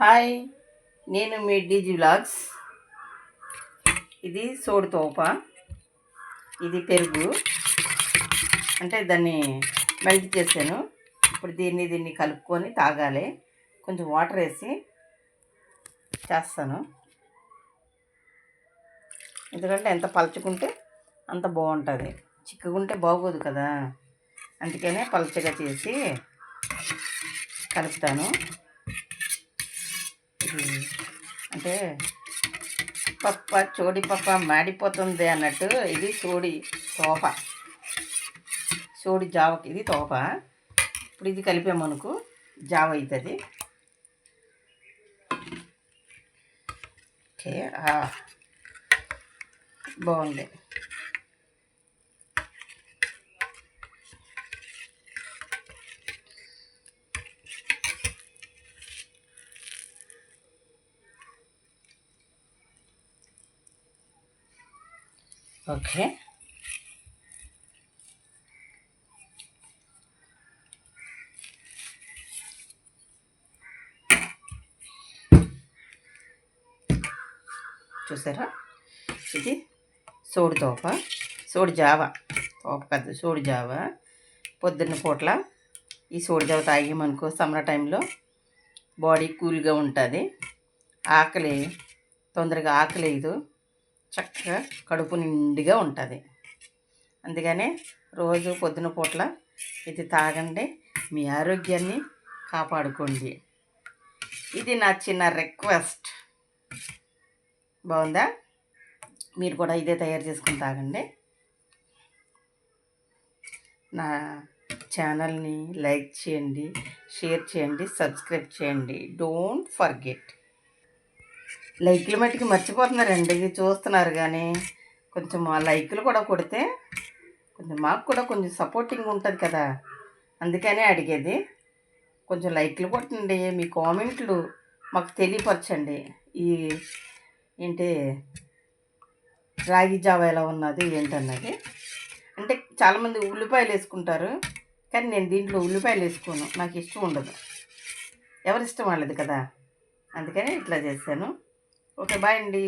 Hi నేను మీ DG vlogs. ఇది సోడు తోప ఇది పెరుగు. అంటే దాన్ని మెల్ట్ చేశాను. ఇప్పుడు దీన్ని దీన్ని కలుపుకొని తాగాలి. కొంచెం వాటర్ వేసి చేస్తాను. ఎందుకంటే ఎంత పలుచుకుంటే అంత బాగుంటుంది. చిక్కుకుంటే బాగోదు కదా. అందుకనే పలచగా చేసి కలుపుతాను. అంటే పప్ప చోడి పప్ప మాడిపోతుంది అన్నట్టు ఇది చోడి తోప. చోడి జావకి ఇది తోప. ఇప్పుడు ఇది కలిపామనుకో జావ అవుతుంది. ఓకే బాగుంది. ఓకే. చూసారా? ఇది సోడి తోప సోడి జావ తోప కాదు సోడి జావ. పొద్దున్న పూట్ల ఈ సోడి జావ తాగామనుకో సమ్మర్ టైంలో బాడీ కూల్గా ఉంటుంది. ఆకలి తొందరగా ఆకలేదు చక్కగా కడుపు నిండుగా ఉంటుంది. అందుకనే రోజు పొద్దున పూట్ల ఇది తాగండి మీ ఆరోగ్యాన్ని కాపాడుకోండి. ఇది నా చిన్న రిక్వెస్ట్. బాగుందా? మీరు కూడా ఇదే తయారు చేసుకుని తాగండి. నా ఛానల్ని లైక్ చేయండి షేర్ చేయండి సబ్స్క్రైబ్ చేయండి. Don't forget. లైక్లు మట్టుకు మర్చిపోతున్నారండి చూస్తున్నారు కానీ కొంచెం ఆ లైక్లు కూడా కొడితే కొంచెం మాకు కూడా కొంచెం సపోర్టింగ్ ఉంటుంది కదా. అందుకనే అడిగేది. కొంచెం లైక్లు కొట్టండి మీ కామెంట్లు మాకు తెలియపరచండి. ఈ ఏంటి రాగి జావ ఎలా ఉన్నది ఏంటన్నది. అంటే చాలామంది ఉల్లిపాయలు వేసుకుంటారు కానీ నేను దీంట్లో ఉల్లిపాయలు వేసుకోను. నాకు ఇష్టం ఉండదు. ఎవరిష్టం వాళ్ళది కదా. అందుకని ఇట్లా చేశాను. ఓకే బాయ్ అండి.